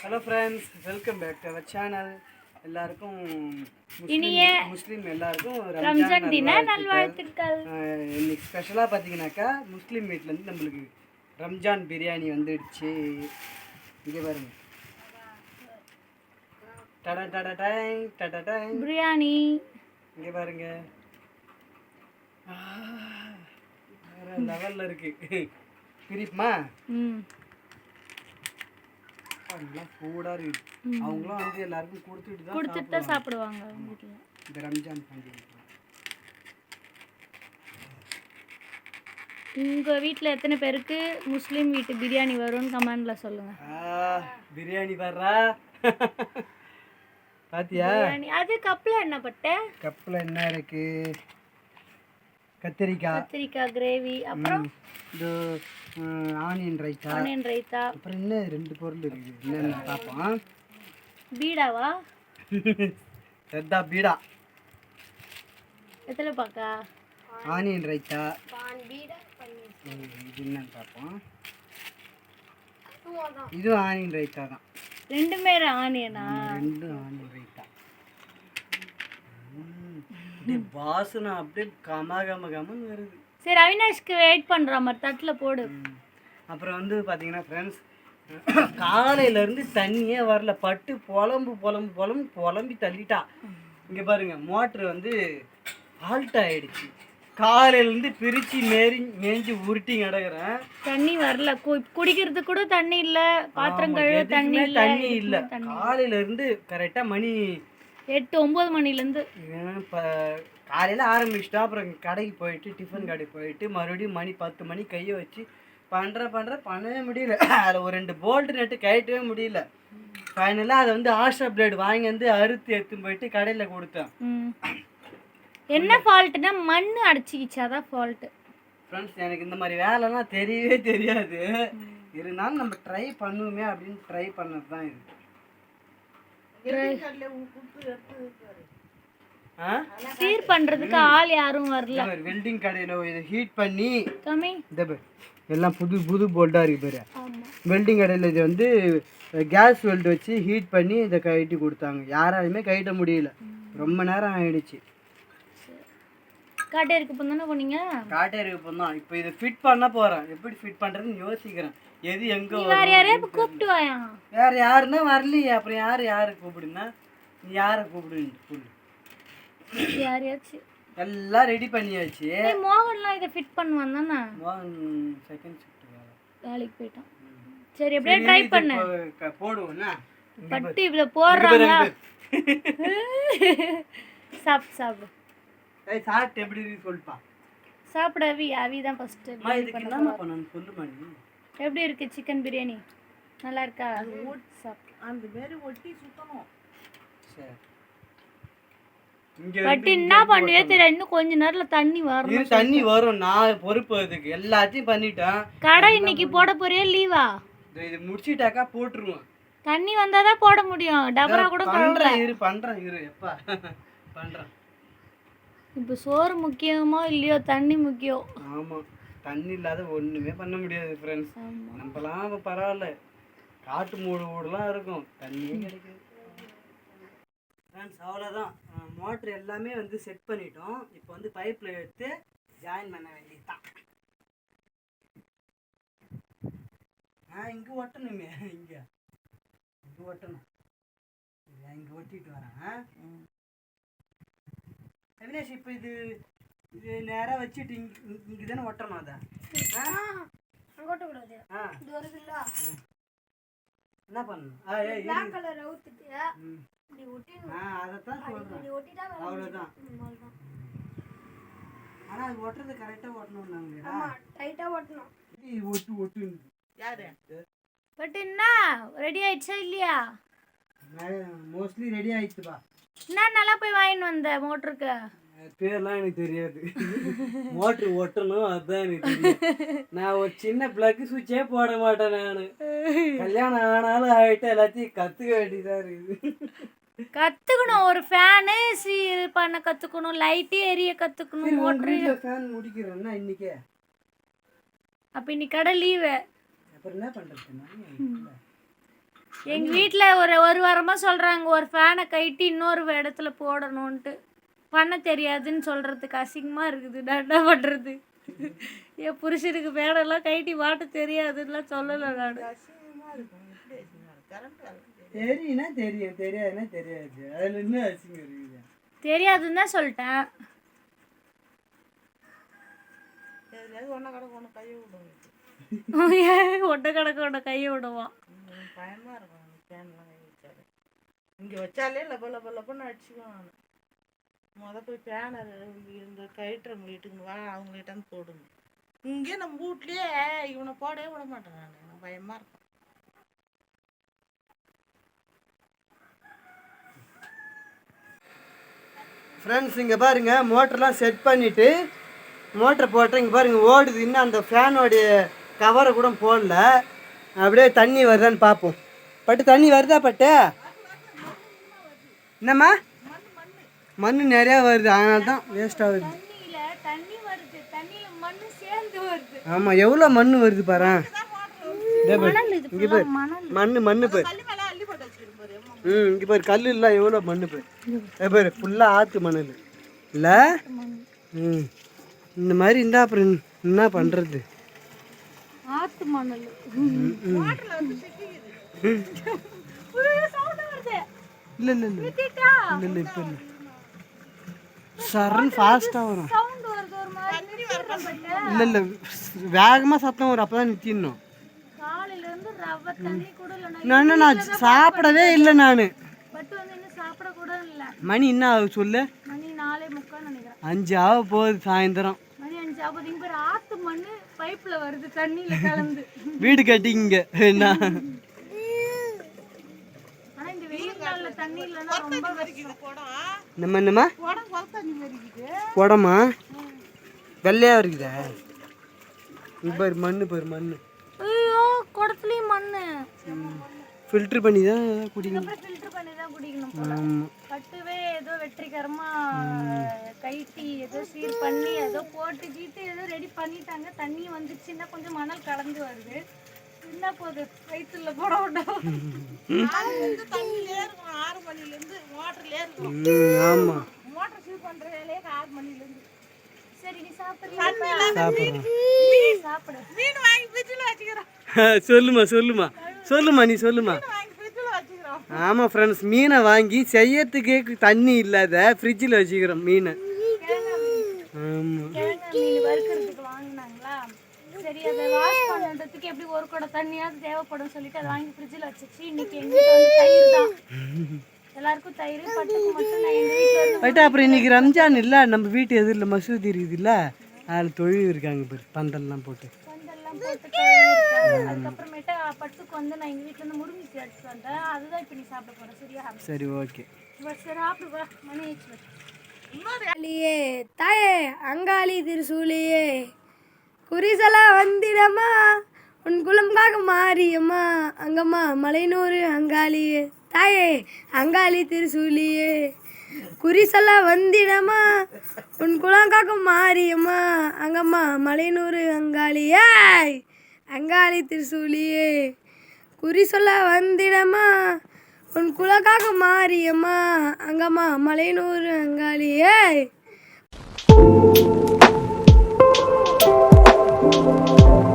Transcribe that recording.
Hello friends welcome back to our channel எல்லாருக்கும் Muslim இனிய முஸ்லீம் எல்லாருக்கும் ரம்ஜான் தின நல்வாழ்த்துக்கள். இன்னைக்கு ஸ்பெஷலாக பார்த்தீங்கன்னாக்கா முஸ்லீம் வீட்டிலேருந்து நம்மளுக்கு ரம்ஜான் பிரியாணி வந்துடுச்சு. இங்கே பாருங்க. டட டட டைங் டட டைங் பிரியாணி. இங்கே பாருங்க. வேற லெவலில் இருக்கு. பிரிப்புமா ம். எல்லாம் சூடாக இருக்கு. அவங்களும் வந்து எல்லாருக்கும் கொடுத்துட்டு தான் கொடுத்துட்டு தான் சாப்பிடுவாங்க. அவங்க வீட்டில். இந்த ரம்ஜான் பண்டிகை. உங்கள் வீட்டில் எத்தனை பேருக்கு முஸ்லீம் வீட்டு பிரியாணி வரும்னு கமெண்டில் சொல்லுங்கள் பிரியாணி வர்றா? பாத்தியா? அது கப்பில் என்ன பட்ட? கப்பில் என்ன இருக்கு? கத்திரிக்காய். கத்திரிக்காய் கிரேவி அப்புறம்? இது ஆனியன் ரைத்தா. ஆனியன் ரைத்தா. அப்புறம் இன்னும் ரெண்டு பொருள் இருக்குது? என்னென்னு பார்ப்போம். பீடாவா? செத்தா பீடா. எத்தனை பாக்கா? ஆனியன் ரைத்தா. இது என்னன்னு பார்ப்போம். இதுவும் ஆனியன் ரைத்தா தான். ரெண்டுமே ஆனியனா? ரெண்டும் ஆனியன் ரைத்தா ம், அப்படியே வாசனை அப்படியே கம கம கமன்னு வருது. சரி அவினாஷ்க்கு வெயிட் பண்ணுற மாதிரி தட்டில் போடு. அப்புறம் வந்து பார்த்தீங்கன்னா ஃப்ரெண்ட்ஸ் காலையிலேருந்து தண்ணியே வரல. பட்டு புலம்பு புலம்பு புலம்பு புலம்பி தள்ளிட்டா. இங்கே பாருங்க மோட்ரு வந்து ஆல்ட் ஆயிடுச்சு. காலையிலேருந்து பிரித்து மேரி மேய்ஞ்சி உருட்டி கிடக்குறேன் தண்ணி வரல. கு- குடிக்கிறதுக்கு கூட தண்ணி இல்ல. பாத்திரம் கழுவ தண்ணி இல்ல. தண்ணி இல்லை. காலையிலேருந்து கரெக்டாக மணி எட்டு ஒன்பது மணில இருந்து இப்போ காலையில் ஆரம்பிச்சிட்டா அப்புறம் கடைக்கு போயிட்டு டிஃபன் கடைக்கு போயிட்டு மறுபடியும் மணி பத்து மணி கையை வச்சு பண்ணுற பண்ணுற பண்ணவே முடியல. அதில் ஒரு ரெண்டு போல்ட் நட்டு கழட்டவே முடியல. ஃபைனலாக அதை வந்து ஆஷா பிளேடு வாங்கி வந்து அறுத்து எடுத்துன்னு போயிட்டு கடையில் கொடுத்தேன். என்ன ஃபால்ட்டுனா மண் அடிச்சுக்கிச்சு. அதான் ஃபால்ட்டு ஃப்ரெண்ட்ஸ் எனக்கு இந்த மாதிரி வேலைலாம் தெரியவே தெரியாது. இருந்தாலும் நம்ம ட்ரை பண்ணுவோமே அப்படின்னு ட்ரை பண்ணது தான் இது. சீர் பண்றதுக்கு ஆள் யாரும் வரல. வெல்டிங் கடையில் இதை ஹீட் பண்ணி கம்மி. இந்த பாரு, எல்லாம் புது புது போல்ட்டாக இருக்கு பாரு. வெல்டிங் கடையில் இது வந்து கேஸ் வெல்ட் வச்சு ஹீட் பண்ணி இதை கழட்டி கொடுத்தாங்க. யாராலுமே கழட்ட முடியல. ரொம்ப நேரம் ஆயிடுச்சு. காட்டேருக்கு போனீங்க? காட்டேரி இப்போ தான். இப்போ இதை ஃபிட் பண்ண போகிறேன் எப்படி ஃபிட் பண்ணுறதுன்னு யோசிக்கிறேன். எது எங்கே வேற யாரையா கூப்பிட்டு வாயா? வேற யாருன்னா வரலையே. அப்புறம் யார் யாரை கூப்பிடுனா நீ யாரை கூப்பிடுன்னு சொல்லு. யாரையாச்சும் எல்லாம் ரெடி பண்ணியாச்சு. மோகன்லாம் இதை ஃபிட் பண்ணுவான் தானே? செகண்ட் ஷிஃப்ட் வேலை. வேலைக்கு போயிட்டான். சரி எப்படியே ட்ரை பண்ணு. போடுவோம்னா? பட்டு இவ்வளோ போடுறாங்களா? சாப்பிட்டு சாப்பிடு. ஏய் சாப்பிட்டு எப்படி சொல்லுப்பா. சாப்பிட அவி அவி தான் ஃபர்ஸ்ட் அம்மா இதுக்கு என்னம்மா பண்ணணும்? சொல்லுமா நீ. எப்படி இருக்கு சிக்கன் பிரியாணி? நல்லா இருக்கா? அந்த மாரி ஒட்டி சுத்தணும். சரி. இங்க பட் என்ன பண்ணுவே தெரியல இன்னும் கொஞ்ச நேரத்துல தண்ணி வரும் தண்ணி வரும். நான் பொறுப்பு அதுக்கு. எல்லாத்தையும் பண்ணிட்டேன். கடை இன்னைக்கு போட போறியா லீவா இதோ முடிச்சிட்டாக்கா போட்டுருவோம். தண்ணி வந்தாதான் போட முடியும். டபரா கூட பண்றேன் இரு பண்றேன் இரு. எப்பா? பண்றேன். இப்போ சோறு முக்கியமோ இல்லையோ தண்ணி முக்கியம். ஆமா. தண்ணி இல்லாத ஒண்ணுமே பண்ண முடியாது ஃப்ரெண்ட்ஸ் நம்மலாம் பரவாயில்ல. காட்டு மூடு மூடுலாம் இருக்கும். தண்ணியே கிடைக்காது. ஃப்ரெண்ட்ஸ் அவ்வளோதான் மோட்ரு எல்லாமே வந்து செட் பண்ணிட்டோம். இப்போ வந்து பைப்பில் எடுத்து ஜாயின் பண்ண வேண்டியதுதான். ஆ இங்கே ஒட்டணுமே இங்கே. இங்கே ஒட்டணும். இங்கே ஒட்டிட்டு வரேன். அவினாஷ் இப்போ இது இது நேராக வச்சுட்டு இங்கே இங்கே தானே ஒட்டணும் அதை. ஆ? இது வருதுல்ல? என்ன பண்ணணும்? ஆ ஏய் இரு. கலர் அவுத்துட்டு. இப்படி ஒட்டி ஆ அதைத்தான் சொல்கிறேன் ஒட்டிட்டா அவ்வளோதான் ஆனால் அது ஒட்டுறது கரெக்டாக ஒட்டணும் நாங்களா டைட்டா ஒட்டணும் ஒட்டு ஒட்டு. யாரு? பட் என்ன? ரெடி ஆயிடுச்சா இல்லையா? மோஸ்ட்லி ரெடி ஆயிடுச்சுப்பா என்ன நல்லா போய் வாங்கிட்டு வந்த மோட்டருக்கு பேர்லாம் எனக்கு தெரியாது. மோட்ரு ஒட்டணும் அதுதான் எனக்கு தெரியும். நான் ஒரு சின்ன பிளக் சுவிட்சே போட மாட்டேன் நான். கல்யாணம் ஆனாலும் ஆகிட்டு எல்லாத்தையும் கற்றுக்க வேண்டியதாக இருக்குது. கத்துக்கணும். ஒரு ஃபேனு சி இது பண்ண கத்துக்கணும் லைட்டு எரிய கத்துக்கணும் மோட்டரு ஃபேன் முடிக்கிறேன்னா இன்னைக்கே? அப்ப இன்னைக்கு கடை லீவு அப்புறம் என்ன பண்ணுறது எங்க வீட்ல ஒரு ஒரு வாரமா சொல்றாங்க ஒரு ஃபேனை கைட்டி இன்னொரு இடத்துல போடணும்ட்டு பண்ண தெரியாதுன்னு சொல்றதுக்கு அசிங்கமா இருக்குது. நான் என்ன பண்றது? என் புருஷனுக்கு ஃபேனெல்லாம் கைட்டி மாட்ட தெரியாதுன்னுலாம் சொல்லலை நான். தெரியும்னா தெரியும் தெரியாதுன்னா தெரியாது. அதில் என்ன அசிங்கம் இருக்குது? தெரியாதுன்னு தான் சொல்லிட்டேன். ஒன்றா கிடக்கு ஒன்று கையை விடுவோம். ஒட்ட கிடக்க ஒட்ட கையை விடுவான் பயமாக இருக்கும் கை வச்சாலே. இங்கே வச்சாலே லப லப லபன்னு அடிச்சுக்குவேன் நான். முத போய் பேனர் இந்த கயிற்ற வீட்டுக்கு வா அவங்கள்ட்ட போடுங்க. இங்கே நம்ம வீட்லயே இவனை போடவே விட மாட்டேன் நான் எனக்கு பயமாக இருக்கும் ஃப்ரெண்ட்ஸ் இங்கே பாருங்க மோட்டர்லாம் செட் பண்ணிவிட்டு மோட்டர் போட்டேன் இங்கே பாருங்க ஓடுது. இன்னும் அந்த ஃபேனோடைய கவரை கூட போடல. அப்படியே தண்ணி வருதான்னு பார்ப்போம். பட்டு தண்ணி வருதா பட்டு? என்னம்மா? மண் நிறையா வருது அதனால தான் வேஸ்ட் ஆகுது. ஆமாம் எவ்வளோ மண் வருது. பாரு இங்கே பாரு. மண் மண் பாரு. ம் இங்கே பாரு கல் இல்லை எவ்வளோ மண் பாரு. பாரு ஃபுல்லாக ஆற்று மணல். இல்லை? ம். இந்த மாதிரி இருந்தால் அப்புறம் என்ன பண்ணுறது மணல். இல்லை இல்லை இல்லை இல்லை இப்போ இல்லை. சரண் ஃபாஸ்ட்டாக வரும். இல்லை இல்லை வேகமாக சத்தம் வரும் அப்போ தான் நிறுத்திடணும் நான் நான் சாப்பிடவே இல்லை நான். பட்டு வந்து இன்னும் சாப்பிட கூட இல்ல. மணி என்ன ஆகுது சொல்லு? அஞ்சு ஆக போகுது சாயந்தரம். மணி அஞ்சு ஆகுது இங்க பாரு ஆத்து மண்ணு பைப்ல வருது தண்ணியில கலந்து. வீடு கட்டிங்க என்ன? நம்ம என்னம்மா குடமா வெள்ளையாக இருக்குதா பாரு மண்ணு பாரு மண்ணு. ஐயோ குடத்துலயும் மண்ணு. ஃபில்ட்ரு பண்ணி தான் குடிக்கணும். அப்புறம் ஃபில்டர் பண்ணி தான் குடிக்கணும் ஆமாம் கட்டுவே ஏதோ வெற்றிகரமா கைட்டி ஏதோ சீர் பண்ணி ஏதோ போட்டு கீட்டு ஏதோ ரெடி பண்ணிட்டாங்க. தண்ணி வந்துச்சுன்னா கொஞ்சம் மணல் கலந்து வருது. என்ன போகுது? வயிற்றுல போட விட்டோம் வந்து தண்ணியிலே இருக்கும். ஆறு மணிலேருந்து மோட்டர்லேயே இருக்கும். ம் ஆமாம் மோட்டர் சீர் பண்ணுற வேலையே ஆறு மணிலேருந்து சரி நீ சாப்பிடுறியா? சாப்பிட்றேன் சாப்பிடு. மீன் வாங்கி ஃப்ரிட்ஜில் வச்சுக்கிறோம். சொல்லுமா சொல்லுமா. சொல்லுமா நீ சொல்லுமா. ஆமாம் ஃப்ரெண்ட்ஸ் மீனை வாங்கி செய்யறதுக்கே தண்ணி இல்லாத ஃப்ரிட்ஜில் வச்சுக்கிறோம் மீனை. ஆமாம் சரி அதை வாஷ் பண்ணுறதுக்கு எப்படி ஒரு குடம் தண்ணியாவது தேவைப்படும் சொல்லிட்டு அதை வாங்கி ஃப்ரிட்ஜில் வச்சுச்சு. இன்னைக்கு எங்கிட்ட வந்து தயிர் தான். எல்லாருக்கும் தயிர் பட்டுக்கு மட்டும் நான் எங்கள் வீட்டில் இருந்து பட் அப்புறம் இன்னைக்கு ரம்ஜான் இல்லை. நம்ம வீட்டு எதிரில் மசூதி இருக்குதுல்ல. அதில் தொழில் இருக்காங்க பாரு பந்தல்லாம் போட்டு. பந்தெல்லாம் போட்டு அதுக்கப்புறமேட்டு பட்டுக்கு வந்து நான் எங்கள் வீட்டில் இருந்து முருங்கை எடுத்துட்டு வந்தேன். அதுதான் இப்போ நீ சாப்பிட போகிறேன் சரியா? சரி ஓகே. சாப்பிடு வா. மணி ஆயிடுச்சு. தாயே அங்காளி திருசூலியே. குறிசலா வந்திடம்மா உன் குலம்காக மாறியம்மா. அங்கம்மா மலைநூறு அங்காளியே. தாயே அங்காளி திருசூலியே. குறிசலா வந்திடம்மா உன் குலங்காக மாறியம்மா. அங்கம்மா மலைநூறு அங்காளியே. அங்காளி திருசூலியே. குறி சொல்ல வந்திடம்மா உன் குலக்காக மாறியம்மா. அங்கம்மா மலைநூறு அங்காளியே. Música